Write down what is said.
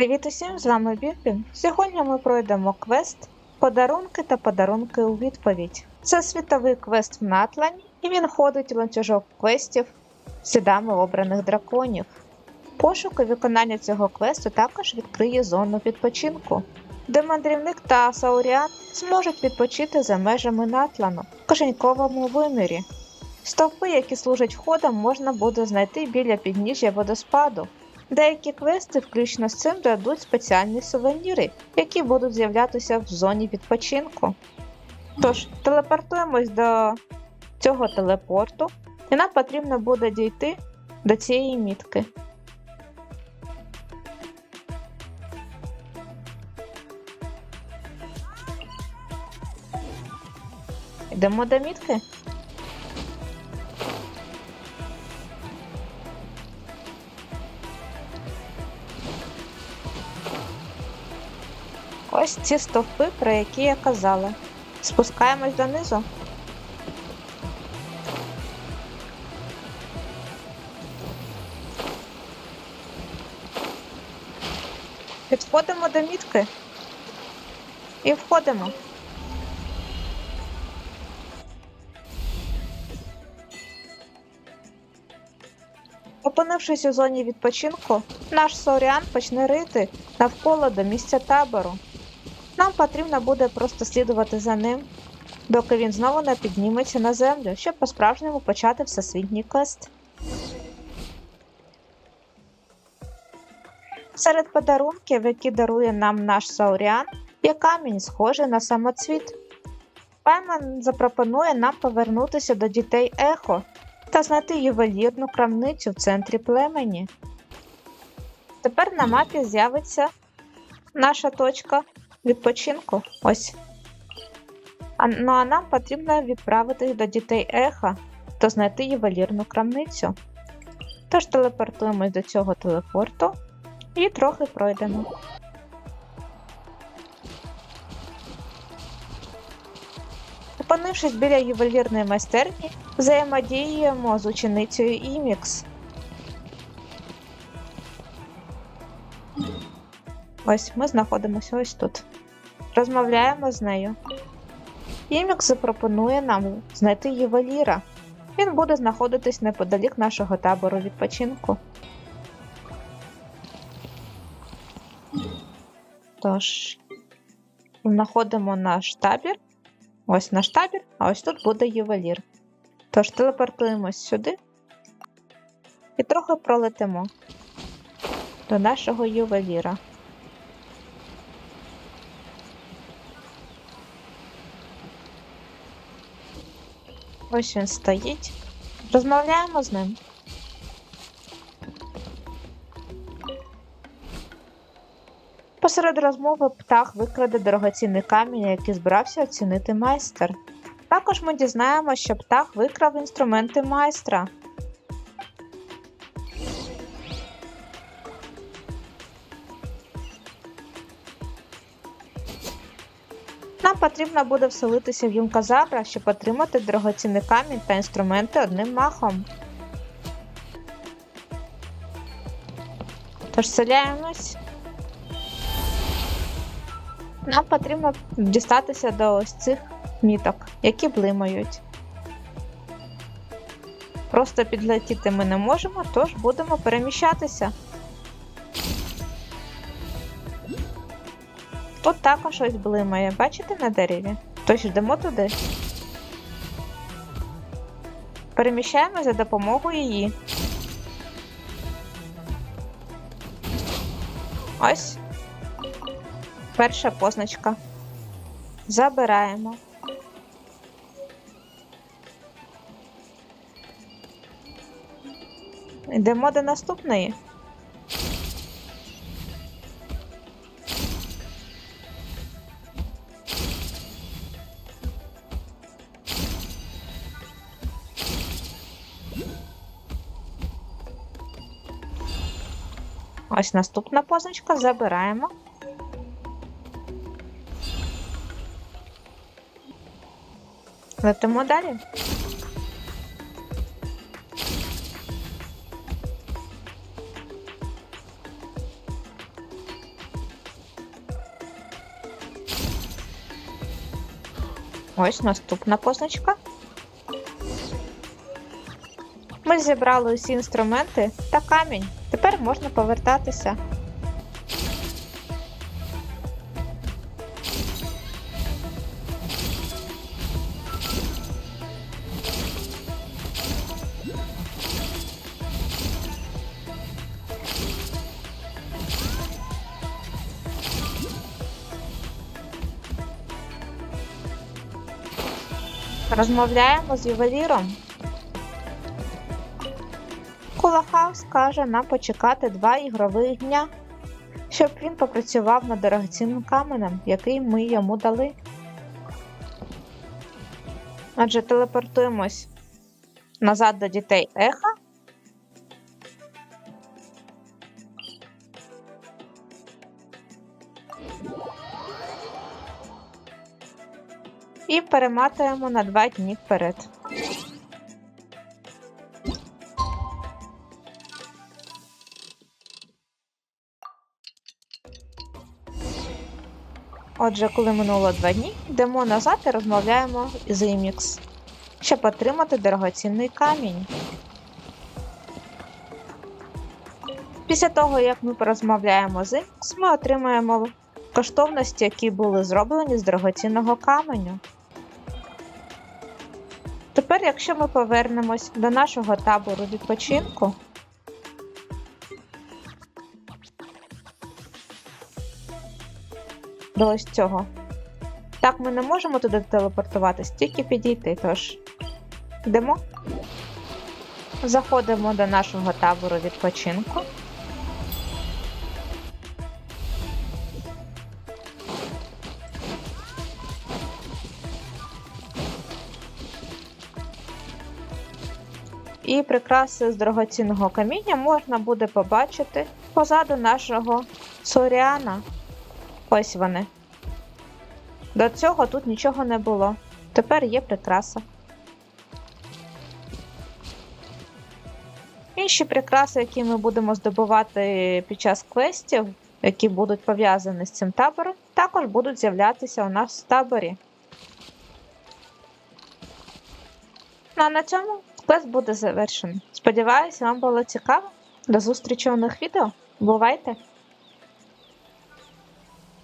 Привіт усім, з вами Бірбін. Сьогодні ми пройдемо квест Подарунки та подарунки у відповідь. Це світовий квест в Натлані, і він входить у ланцюжок квестів слідами обраних драконів. Пошук і виконання цього квесту також відкриє зону відпочинку, де мандрівник та Сауріан зможуть відпочити за межами Натлану в кишеньковому вимірі. Стовпи, які служать входом, можна буде знайти біля підніжжя водоспаду. Деякі квести, включно з цим, дадуть спеціальні сувеніри, які будуть з'являтися в зоні відпочинку. Тож, телепортуємось до цього телепорту, і нам потрібно буде дійти до цієї мітки. Йдемо до мітки. Ось ці стовпи, про які я казала. Спускаємось донизу. Підходимо до мітки і входимо. Опинившись у зоні відпочинку, наш Соріан почне рити навколо до місця табору. Нам потрібно буде просто слідувати за ним, доки він знову не підніметься на землю, щоб по-справжньому почати всесвітній квест. Серед подарунків, які дарує нам наш Сауріан, є камінь, схожий на самоцвіт. Пайман запропонує нам повернутися до дітей Ехо та знайти ювелірну крамницю в центрі племені. Тепер на мапі з'явиться наша точка відпочинку. Ось. А, ну а нам потрібно відправитись до дітей Еха та знайти ювелірну крамницю. Тож телепортуємось до цього телепорту і трохи пройдемо. Опинившись біля ювелірної майстерні, взаємодіємо з ученицею Імікс. Ось ми знаходимося ось тут. Розмовляємо з нею. Імікс запропонує нам знайти ювеліра. Він буде знаходитись неподалік нашого табору відпочинку. Тож, знаходимо наш табір. Ось наш табір, а ось тут буде ювелір. Тож телепортуємось сюди і трохи пролетимо до нашого ювеліра. Ось він стоїть. Розмовляємо з ним. Посеред розмови птах викраде дорогоцінний камінь, який збирався оцінити майстер. Також ми дізнаємося, що птах викрав інструменти майстра. Нам потрібно буде вселитися в Юнказабра, щоб отримати дорогоцінний камінь та інструменти одним махом. Тож селяємось. Нам потрібно дістатися до ось цих міток, які блимають. Просто підлетіти ми не можемо, тож будемо переміщатися. Тут також щось блимає, бачите на дереві? Тож йдемо туди. Переміщаємо за допомогою її. Ось. Перша позначка. Забираємо. Йдемо до наступної. Ось наступна позначка забираємо. Летимо далі. Ось наступна позначка. Ми зібрали усі інструменти та камінь. Тепер можна повертатися. Розмовляємо з ювеліром. Кулахаус каже нам почекати два ігрових дня, щоб він попрацював над дорогоцінним каменем, який ми йому дали. Отже, телепортуємось назад до дітей Еха. І перематуємо на два дні вперед. Отже, коли минуло два дні, йдемо назад і розмовляємо з Імікс, щоб отримати дорогоцінний камінь. Після того, як ми порозмовляємо з Імікс, ми отримаємо коштовності, які були зроблені з дорогоцінного каменю. Тепер, якщо ми повернемось до нашого табору відпочинку, до цього. Так, ми не можемо туди телепортуватись, тільки підійти, тож йдемо. Заходимо до нашого табору відпочинку. І прикраси з дорогоцінного каміння можна буде побачити позаду нашого Соріана. Ось вони. До цього тут нічого не було. Тепер є прикраса. Інші прикраси, які ми будемо здобувати під час квестів, які будуть пов'язані з цим табором, також будуть з'являтися у нас в таборі. Ну а на цьому квест буде завершений. Сподіваюся, вам було цікаво. До зустрічі у нових відео. Бувайте!